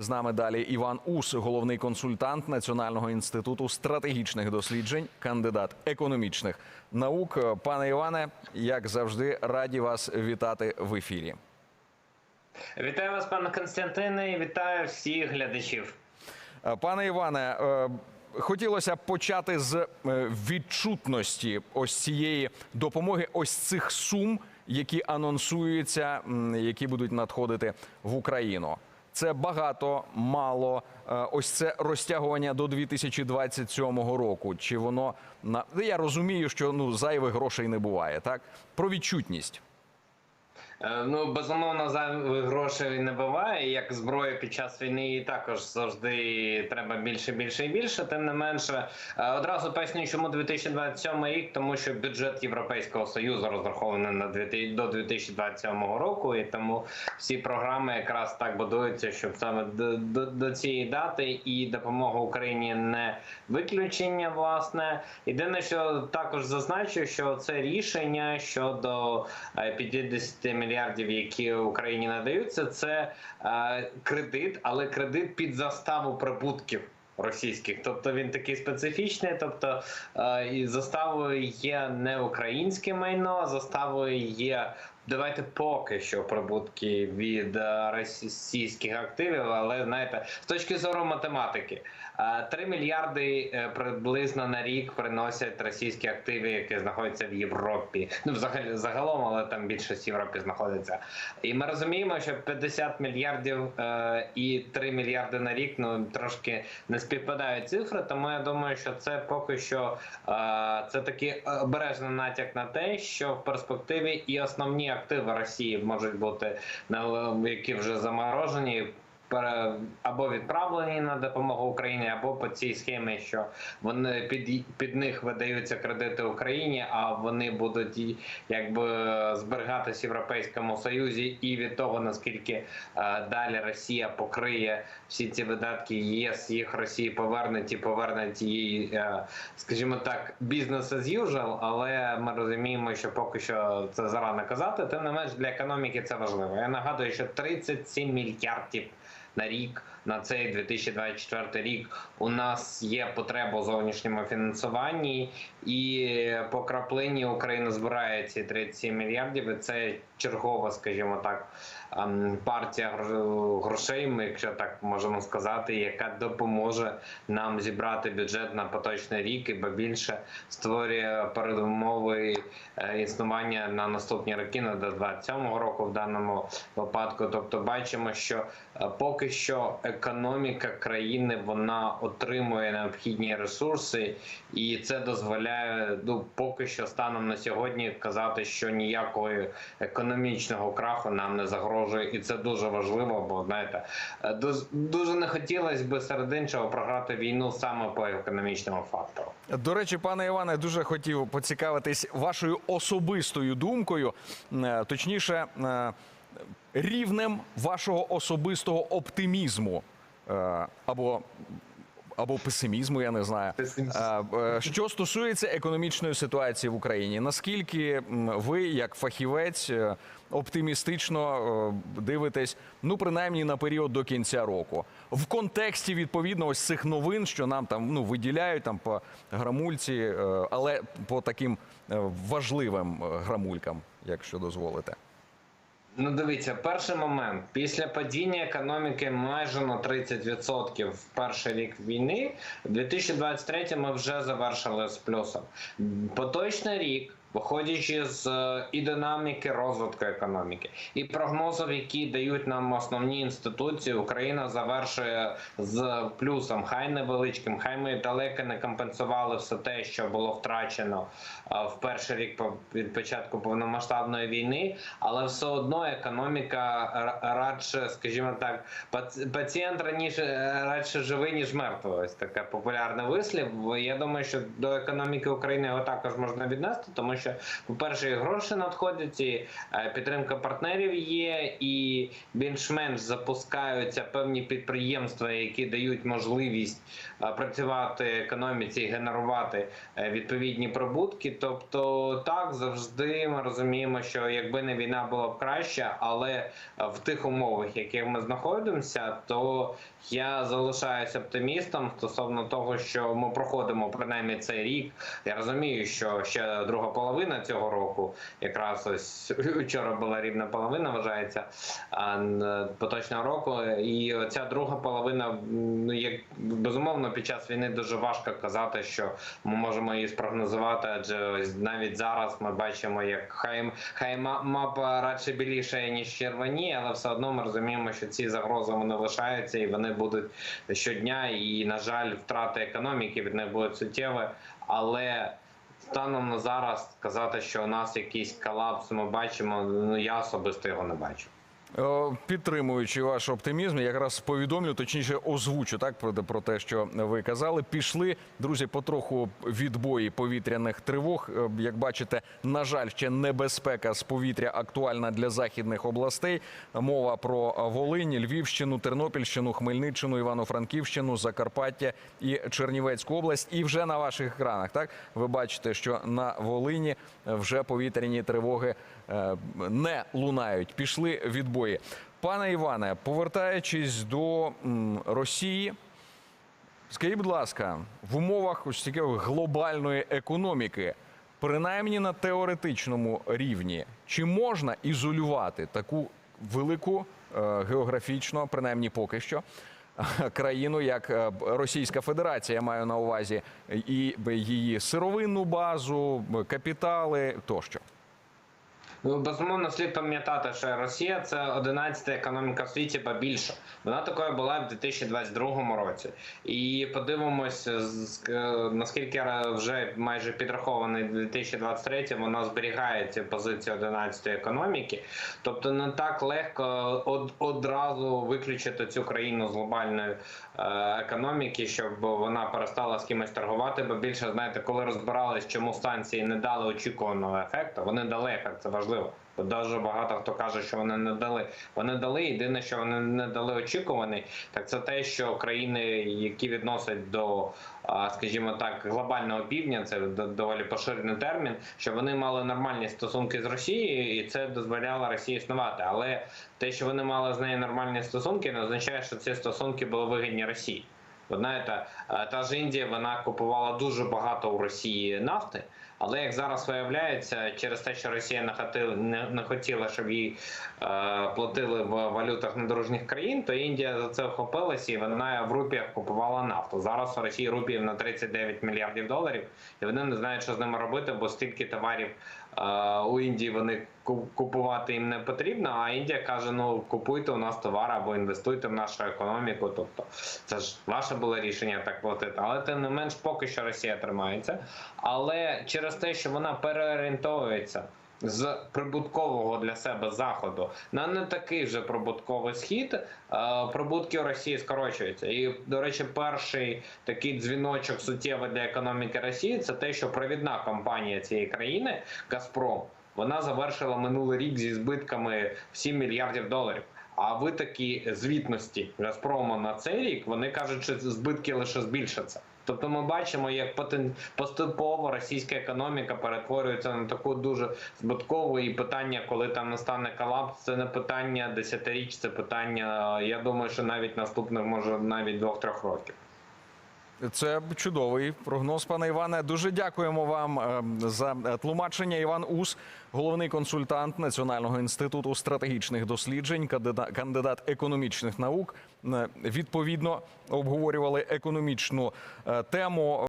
З нами далі Іван Ус, головний консультант Національного інституту стратегічних досліджень, кандидат економічних наук. Пане Іване, як завжди, раді вас вітати в ефірі. Вітаю вас, пане Константине, і вітаю всіх глядачів. Е, Пане Іване, е, хотілося б почати з е, відчутності ось цієї допомоги, ось цих сум, які анонсуються, які будуть надходити в Україну. Це багато, мало. Е, Ось це розтягування до 2027 року. Чи воно на я розумію, що ну зайвих грошей не буває, так про відчутність. Е, Ну, безумовно, зайвих грошей не буває. Як зброя під час війни і також завжди треба більше, більше і більше. Тим не менше, е, одразу поясню, чому 2027 рік, тому що бюджет Європейського союзу розрахований на 2000 до 2027 року, і тому всі програми якраз так будуються, щоб саме до, до, до цієї дати і допомога Україні не виключення. Власне, єдине, що також зазначу, що це рішення щодо е, 50 мільярдів, які Україні надаються, це е, кредит, але кредит під заставу прибутків. Російських, тобто він такий специфічний. Тобто е, і заставою є не українське майно, заставою є. Давайте поки що прибутки від е, російських активів, але знаєте, з точки зору математики, е, 3 мільярди е, приблизно на рік приносять російські активи, які знаходяться в Європі. Ну взагалі загалом, але там більшість в Європі знаходиться. І ми розуміємо, що 50 мільярдів е, і 3 мільярди на рік ну трошки не співпадають цифри. Тому я думаю, що це поки що е, це такий обережний натяк на те, що в перспективі і основні активи Росії можуть бути які вже заморожені. Або відправлені на допомогу Україні, або по цій схемі, що вони під під них видаються кредити Україні, а вони будуть якби зберігатись в Європейському Союзі, і від того наскільки е, далі Росія покриє всі ці видатки ЄС, їх Росії повернуть і повернуть її, е, скажімо так, бізнес as usual, але ми розуміємо, що поки що це зарано казати. Тим не менш для економіки це важливо. Я нагадую, що 37 мільярдів на рік на цей 2024 рік у нас є потреба у зовнішньому фінансуванні, і по краплині Україна збирає ці 37 мільярдів. І це чергова, скажімо так, ем, партія грошей. Ми, якщо так можемо сказати, яка допоможе нам зібрати бюджет на поточний рік, і бо більше створює передумови е, існування на наступні роки, на до 27-го року в даному випадку. Тобто, бачимо, що е, поки що економіка країни вона отримує необхідні ресурси, і це дозволяє ну поки що станом на сьогодні казати, що ніякого економічного краху нам не загрожує, і це дуже важливо. Бо знаєте, е, дуже, не хотілося би серед іншого програти війну саме по економічному фактору. До речі, пане Іване, дуже хотів поцікавитись вашою особистою думкою, е, точніше, е, рівнем вашого особистого оптимізму е, або. Або песимізму, я не знаю. Е, е, Що стосується економічної ситуації в Україні, наскільки ви, як фахівець, оптимістично дивитесь, ну принаймні на період до кінця року, в контексті відповідно ось цих новин, що нам там ну виділяють там по грамульці, але по таким важливим грамулькам, якщо дозволите. Ну, дивіться, перший момент після падіння економіки майже на 30% в перший рік війни, в 2023 ми вже завершили з плюсом. Поточний рік. Виходячи з е, і динаміки розвитку економіки, і прогнозів, які дають нам основні інституції, Україна завершує з плюсом, хай невеличким, хай ми далеко не компенсували все те, що було втрачено е, в перший рік від початку повномасштабної війни, але все одно економіка радше, скажімо так, пацієнт раніше е, радше живий, ніж мертвий. Ось таке популярне вислів. Я думаю, що до економіки України його також можна віднести, тому що, по-перше, і гроші надходять, і е, підтримка партнерів є, і більш-менш запускаються певні підприємства, які дають можливість працювати економіці і генерувати е, відповідні прибутки. Тобто, так завжди ми розуміємо, що якби не війна було б краще, але е, в тих умовах, в яких ми знаходимося, то я залишаюся оптимістом стосовно того, що ми проходимо принаймні цей рік. Я розумію, що ще друга половина цього року, якраз ось вчора була рівна половина, вважається поточного року. І ця друга половина, ну як безумовно, під час війни дуже важко казати, що ми можемо її спрогнозувати, адже навіть зараз ми бачимо, як хай, хай ма- радше біліше, ніж червоні, але все одно ми розуміємо, що ці загрози вони лишаються і вони будуть щодня. І, на жаль, втрати економіки від них будуть суттєві. Але станом на зараз сказати, що у нас якийсь колапс, ми бачимо, ну я особисто його не бачу. Е, Підтримуючи ваш оптимізм, якраз повідомлю, точніше озвучу так про, те- що ви казали. Пішли друзі, потроху відбої повітряних тривог. Е, Як бачите, на жаль, ще небезпека з повітря актуальна для західних областей. Мова про Волинь, Львівщину, Тернопільщину, Хмельниччину, Івано-Франківщину, Закарпаття і Чернівецьку область. І вже на ваших екранах, так ви бачите, що на Волині вже повітряні тривоги не лунають. Пішли відбої. Пане Іване, повертаючись до Росії, скажіть, будь ласка, в умовах ось такої глобальної економіки, принаймні на теоретичному рівні, чи можна ізолювати таку велику е, географічно, принаймні поки що, країну, як е, Російська Федерація, я маю на увазі, і її сировинну базу, капітали тощо. Ну, безумовно, слід пам'ятати, що Росія це 11-та економіка в світі, ба більше. Вона такою була в 2022 році. І подивимось, е, наскільки вже майже підрахований 2023, вона зберігає ці позиції 11-ї економіки. Тобто не так легко од- одразу виключити цю країну з глобальної е, економіки, щоб вона перестала з кимось торгувати. Бо більше знаєте, коли розбирались, чому станції не дали очікуваного ефекту, вони дали ефект, це важливо. Бо дуже багато хто каже, що вони не дали. Вони дали. Єдине, що вони не дали очікуваний, так це те, що країни, які відносять до, скажімо так, глобального півдня, це доволі поширений термін, що вони мали нормальні стосунки з Росією, і це дозволяло Росії існувати. Але те, що вони мали з нею нормальні стосунки, не означає, що ці стосунки були вигідні Росії. Ви знаєте, е, та ж Індія вона купувала дуже багато у Росії нафти. Але як зараз виявляється, через те, що Росія не хотіла, щоб їй е, платили в валютах недружніх країн, то Індія за це вхопилася і вона в рупіях купувала нафту. Зараз у Росії рупіїв на 39 мільярдів доларів, і вони не знають, що з ними робити, бо стільки товарів у Індії вони купувати їм не потрібно. А Індія каже: ну купуйте у нас товар або інвестуйте в нашу економіку. Тобто це ж ваше було рішення так платити. Але тим не менш, поки що Росія тримається. Але через те, що вона переорієнтовується з прибуткового для себе заходу на не такий же прибутковий схід, е, прибутки у Росії скорочуються. І, до речі, перший такий дзвіночок суттєвий для економіки Росії це те, що провідна компанія цієї країни Газпром вона завершила минулий рік зі збитками в 7 мільярдів доларів. А ви звітності Газпрому на цей рік вони кажуть, що збитки лише збільшаться. Тобто ми бачимо, як поступово російська економіка перетворюється на таку дуже збуткову, і питання, коли там настане колапс, це не питання десятиріч, це питання. Я думаю, що навіть наступних може навіть двох-трьох років. Це чудовий прогноз, пане Іване. Дуже дякуємо вам е, за е, тлумачення. Іван Ус, головний консультант Національного інституту стратегічних досліджень, кандида- кандидат економічних наук. Е, Відповідно обговорювали економічну тему.